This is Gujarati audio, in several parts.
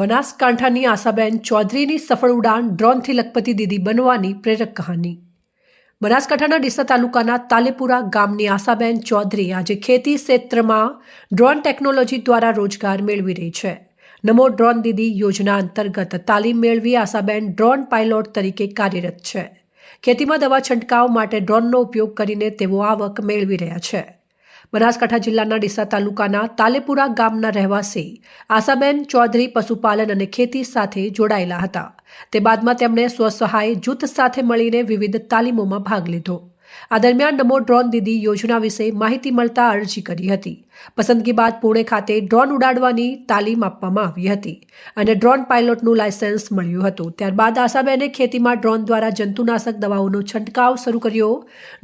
બનાસકાંઠાની આશાબેન ચૌધરીની સફળ ઉડાન ડ્રોનથી લખપતિ દીદી બનવાની પ્રેરક કહાની. બનાસકાંઠાના ડીસા તાલુકાના તાલેપુરા ગામની આશાબેન ચૌધરી આજે ખેતી ક્ષેત્રમાં ડ્રોન ટેકનોલોજી દ્વારા રોજગાર મેળવી રહી છે. નમો ડ્રોન દીદી યોજના અંતર્ગત તાલીમ મેળવી આશાબેન ડ્રોન પાયલોટ તરીકે કાર્યરત છે. ખેતીમાં દવા છંટકાવ માટે ડ્રોનનો ઉપયોગ કરીને તેઓ આવક મેળવી રહ્યા છે. બનાસકાંઠા જિલ્લાના ડીસા તાલુકાના તાલેપુરા ગામના રહેવાસી આશાબેન ચૌધરી પશુપાલન અને ખેતી સાથે જોડાયેલા હતા. તે બાદમાં તેમણે સ્વસહાય જૂથ સાથે મળીને વિવિધ તાલીમોમાં ભાગ લીધો. આ દરમિયાન નમો ડ્રોન દીદી યોજના વિશે માહિતી મળતા અરજી કરી હતી. પસંદગી બાદ પુણે ખાતે ડ્રોન ઉડાડવાની તાલીમ આપવામાં આવી હતી અને ડ્રોન પાયલોટનું લાયસન્સ મળ્યું હતું. ત્યારબાદ આશાબેને ખેતીમાં ડ્રોન દ્વારા જંતુનાશક દવાઓનો છંટકાવ શરૂ કર્યો.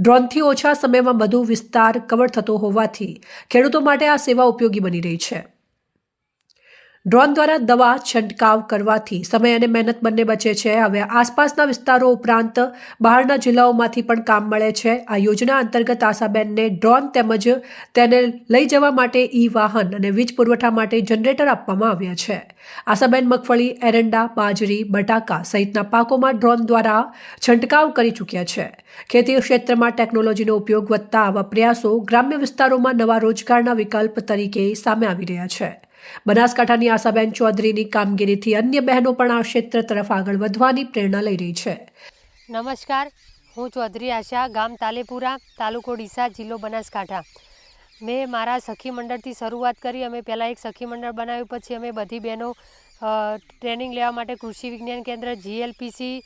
ડ્રોનથી ઓછા સમયમાં વધુ વિસ્તાર કવર થતો હોવાથી ખેડૂતો માટે આ સેવા ઉપયોગી બની રહી છે. ડ્રોન દ્વારા દવા છંટકાવ કરવાથી સમય અને મહેનત બંને બચે છે. હવે આસપાસના વિસ્તારો ઉપરાંત બહારના જિલ્લાઓમાંથી પણ કામ મળે છે. આ યોજના અંતર્ગત આશાબેનને ડ્રોન તેમજ તેને લઈ જવા માટે ઈ વાહન અને વીજ પુરવઠા માટે જનરેટર આપવામાં આવ્યા છે. આશાબેન મગફળી, એરંડા, બાજરી, બટાકા સહિતના પાકોમાં ડ્રોન દ્વારા છંટકાવ કરી ચૂક્યા છે. ખેતી ક્ષેત્રમાં ટેકનોલોજીનો ઉપયોગ વધતા આવા પ્રયાસો ગ્રામ્ય વિસ્તારોમાં નવા રોજગારના વિકલ્પ તરીકે સામે આવી રહ્યા છે. બનાસકાંઠાની આશાબેન ચૌધરીની કામગીરીથી અન્ય બહેનો પણ આ ક્ષેત્ર તરફ આગળ વધવાની પ્રેરણા લઈ રહી છે. નમસ્કાર. હું ચૌધરી આશા, ગામ તાલેપુરા, તાલુકો ડીસા, જિલ્લો બનાસકાંઠા. મેં મારા સખી મંડળથી શરૂઆત કરી, અમે પહેલાં એક સખી મંડળ બનાવ્યું, પછી અમે બધી બહેનો ટ્રેનિંગ લેવા માટે કૃષિ વિજ્ઞાન કેન્દ્ર, જીએલપીસી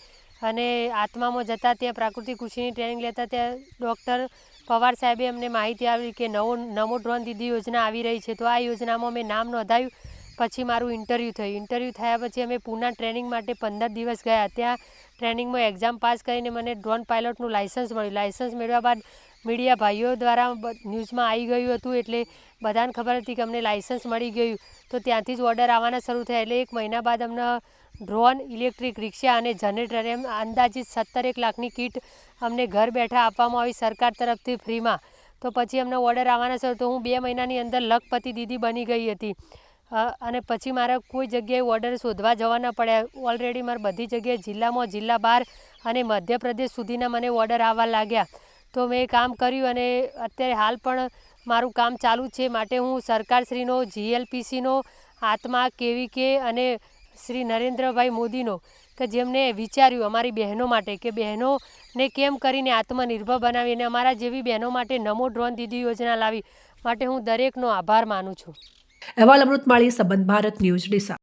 અને આત્મામાં જતા ત્યાં પ્રાકૃતિક કૃષિની ટ્રેનિંગ લેતા ત્યાં ડૉક્ટર પવાર સાહેબે અમને માહિતી આવી કે નવો, નમો ડ્રોન દીદી યોજના આવી રહી છે. તો આ યોજનામાં મેં નામ નોંધાયું. પછી મારું ઇન્ટરવ્યૂ થયું. ઇન્ટરવ્યૂ થયા પછી અમે પૂના ટ્રેનિંગ માટે પંદર દિવસ ગયા. ત્યાં ટ્રેનિંગમાં એક્ઝામ પાસ કરીને મને ડ્રોન પાયલોટનું લાઇસન્સ મળ્યું. લાઇસન્સ મેળવ્યા બાદ મીડિયા ભાઈઓ દ્વારા ન્યૂઝમાં આવી ગયું હતું એટલે બધાને ખબર હતી કે અમને લાઇસન્સ મળી ગયું. તો ત્યાંથી જ ઓર્ડર આવવાના શરૂ થયા. એટલે એક મહિના બાદ અમને ડ્રોન, ઇલેક્ટ્રિક રિક્ષા અને જનરેટર એમ અંદાજિત સત્તર એક લાખની કીટ અમને ઘર બેઠા આપવામાં આવી સરકાર તરફથી ફ્રીમાં. તો પછી અમને ઓર્ડર આવવાના છે, તો હું બે મહિનાની અંદર લખપતિ દીદી બની ગઈ હતી. અને પછી મારે કોઈ જગ્યાએ ઓર્ડર શોધવા જવા ન પડ્યા. ઓલરેડી મારે બધી જગ્યાએ જિલ્લામાં જિલ્લા બહાર અને મધ્યપ્રદેશ સુધીના મને ઓર્ડર આવવા લાગ્યા. તો મેં કામ કર્યું અને અત્યારે હાલ પણ મારું કામ ચાલુ છે. માટે હું સરકારશ્રીનો, જીએલપીસીનો, આત્મા, કેવી કે અને શ્રી નરેન્દ્રભાઈ મોદીનો કે જેમને વિચાર્યું અમારી બહેનો માટે કે બહેનોને કેમ કરીને આત્મનિર્ભર બનાવી અને અમારા જેવી બહેનો માટે નમો ડ્રોન દીદી યોજના લાવી, માટે હું દરેકનો આભાર માનું છું. અહેવાલ અમૃતમાળી, સંબંધ ભારત ન્યૂઝ, ડીસા.